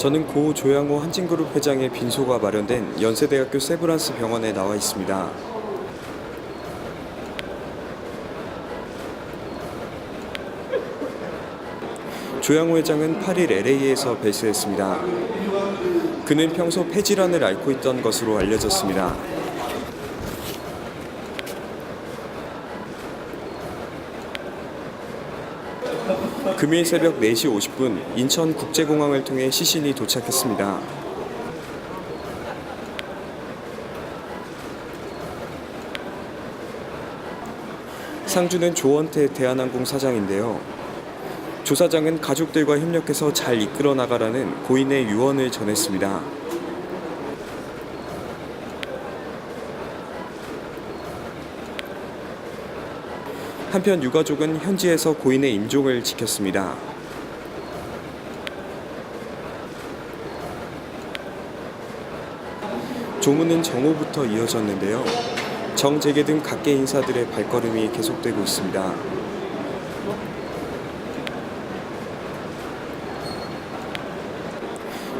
저는 고 조양호 한진그룹 회장의 빈소가 마련된 연세대학교 세브란스 병원에 나와 있습니다. 조양호 회장은 8일 LA에서 배수했습니다. 그는 평소 폐질환을 앓고 있던 것으로 알려졌습니다. 금일 새벽 4시 50분 인천국제공항을 통해 시신이 도착했습니다. 상주는 조원태 대한항공 사장인데요. 조 사장은 가족들과 협력해서 잘 이끌어 나가라는 고인의 유언을 전했습니다. 한편 유가족은 현지에서 고인의 임종을 지켰습니다. 조문은 정오부터 이어졌는데요. 정재계 등 각계 인사들의 발걸음이 계속되고 있습니다.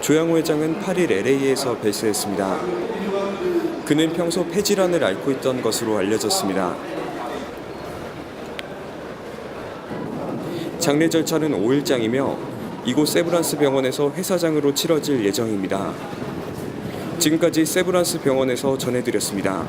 조양호 회장은 8일 LA에서 배수했습니다. 그는 평소 폐질환을 앓고 있던 것으로 알려졌습니다. 장례 절차는 5일장이며 이곳 세브란스 병원에서 회사장으로 치러질 예정입니다. 지금까지 세브란스 병원에서 전해드렸습니다.